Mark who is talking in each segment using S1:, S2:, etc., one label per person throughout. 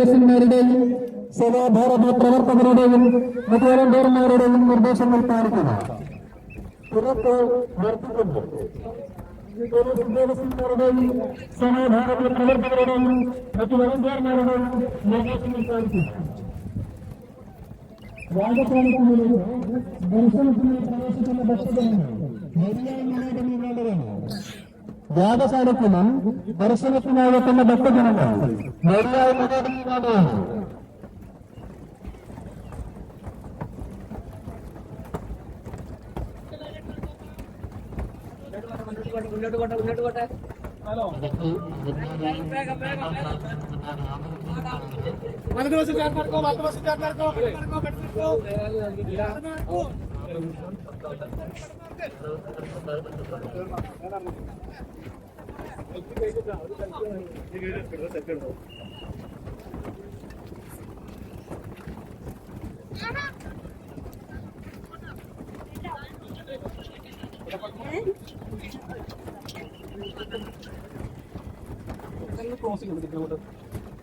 S1: ദേശന്മാരുടെയും സേവാഭാരത പ്രവർത്തകരുടെയും വോളണ്ടിയർമാരുടെയും നിർദ്ദേശങ്ങൾ പാലിക്കുക. പുറത്ത് വർദ്ധിക്കുന്നു ഉദ്യോഗസ്ഥന്മാരുടെയും സമാധാന പ്രവർത്തകരുടെയും മറ്റു വോളണ്ടിയർമാരുടെയും നിർദ്ദേശങ്ങൾ പാലിക്കുക. രാജസ്ഥാനത്തിനുള്ളിൽ ദർശനത്തിന് പ്രവേശിക്കുന്ന ഭക്തജനങ്ങൾ മര്യാദ നേടേണ്ടതാണ് യാഗശാലത്തിനും ദർശനത്തിനായെത്തുന്ന ഭക്തജനങ്ങൾ മര്യാദ നേടേണ്ടതാണ്
S2: മുന്നോട്ട് പോട്ടെ മുന്നോട്ട് പോട്ടെ
S3: വലതുവശം ചേർത്ത്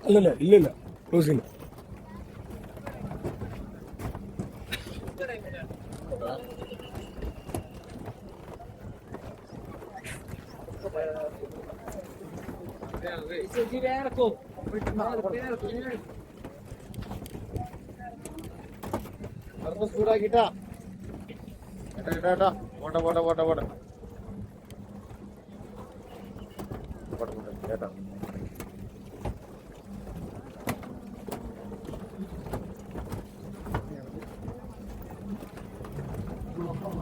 S3: അല്ലല്ല ഇല്ലില്ല. ക്ലോസ് ഇല്ല ചൂടാക്കിട്ടാ ഏട്ടാ ഏട്ടാ ഏട്ടാ പോട്ടെ പോട്ടെ പോട്ടെ പോട്ടെ. പോട്ടെ പോട്ടെ ഏട്ടാ
S4: ത്രിമൂർത്തി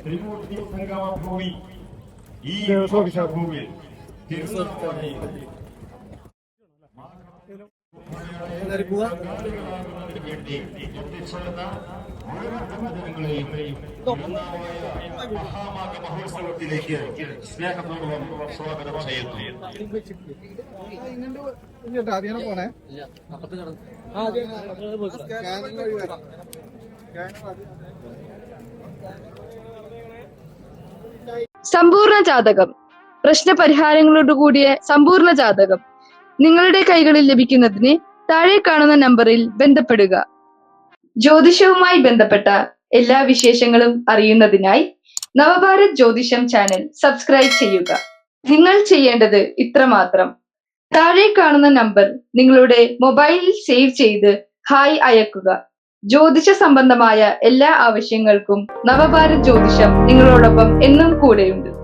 S4: ತ್ರಿಮೂರ್ತಿ ಸಂಗಮ ಭೂಮಿ ಈ ಯೋಗಕ್ಷ ಭೂಮಿ ತಿರುಸತ್ತನೆ ಎಲ್ಲರಿಗೂ ಪ್ರತ್ಯಕ್ಷ മഹാമാഘ മഹോത്സവത്തിലേക്ക് സ്നേഹപൂർവം സ്വാഗതം ചെയ്യുന്നു
S3: അതിനെ പോണേ
S5: സമ്പൂർണ ജാതകം. പ്രശ്നപരിഹാരങ്ങളോട് കൂടിയ സമ്പൂർണ ജാതകം. നിങ്ങളുടെ കൈകളിൽ ലഭിക്കുന്നതിന് താഴെ കാണുന്ന നമ്പറിൽ ബന്ധപ്പെടുക. ജ്യോതിഷവുമായി ബന്ധപ്പെട്ട എല്ലാ വിശേഷങ്ങളും അറിയുന്നതിനായി നവഭാരത് ജ്യോതിഷം ചാനൽ സബ്സ്ക്രൈബ് ചെയ്യുക. നിങ്ങൾ ചെയ്യേണ്ടത് ഇത്രമാത്രം. താഴെ കാണുന്ന നമ്പർ നിങ്ങളുടെ മൊബൈലിൽ സേവ് ചെയ്ത് ഹായ് അയക്കുക. ജ്യോതിഷ സംബന്ധമായ എല്ലാ ആവശ്യങ്ങൾക്കും നവഭാരത് ജ്യോതിഷം നിങ്ങളോടൊപ്പം എന്നും കൂടെയുണ്ട്.